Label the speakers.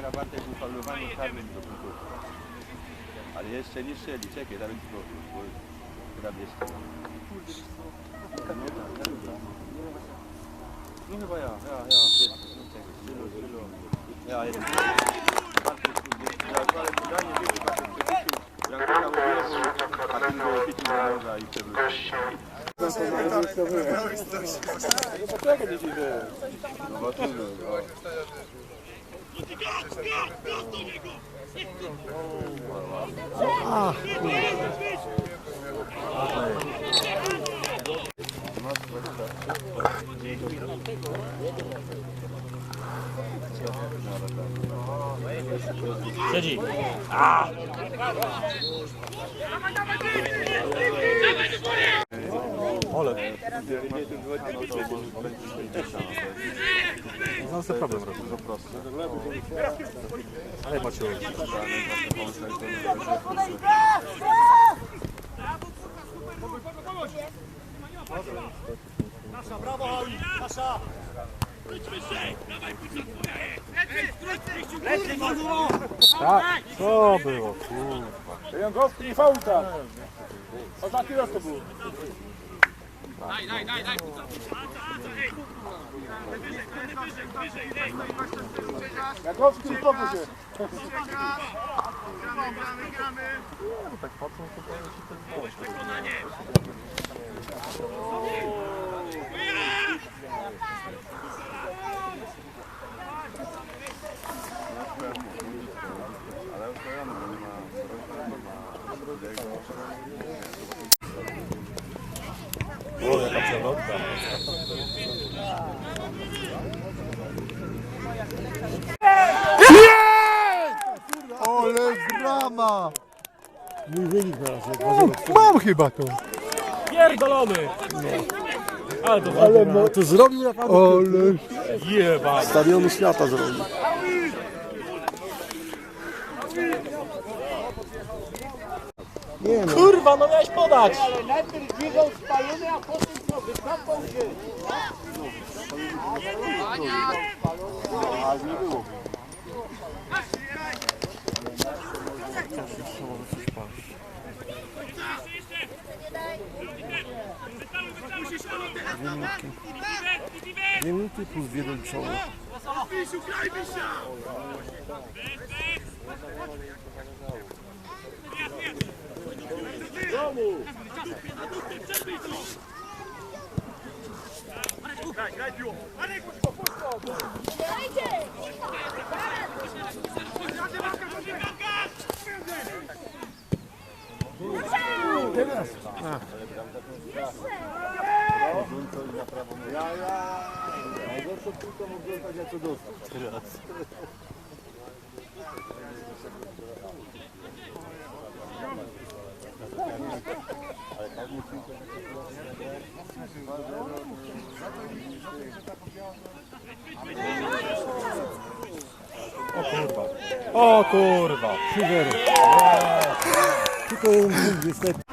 Speaker 1: Teraz Bartek był faulowany karnym do punktu. Ale jeszcze nie strzeli, czekaj, nawet go, bo chyba bierzcie. No tak, tak, No chyba ja, ja, ja, wiesz, no stylu, stylu. Ja, chwycił za noga no. 아. 세지. 아.
Speaker 2: Siedzi.
Speaker 3: Znam sobie problem robić. Po prostu. Ale macie Tak, to było, kurwa.
Speaker 4: Jankowski i Fałka. Ostatni raz to był. Jankowski, spokój się.
Speaker 3: O, jaka przelotka.
Speaker 5: Ale drama!
Speaker 3: Mój wynik teraz, jak
Speaker 5: Mam chyba to.
Speaker 2: Pierdolony! Ale to
Speaker 3: Ale no, to zrobił naprawdę.
Speaker 5: Ale
Speaker 2: jeba.
Speaker 3: Stadionu świata zrobił. Nie no,
Speaker 2: Kurwa, no miałeś podać!
Speaker 4: Ale najpierw biegał spalony, a potem co, wykąpał się.
Speaker 3: dwie minuty plus dwie do liczenia.
Speaker 1: Najgorsze tylko mógł dostać, jak to dostał teraz.
Speaker 2: O kurwa!
Speaker 3: 3-0. Tylko jeden punkt niestety.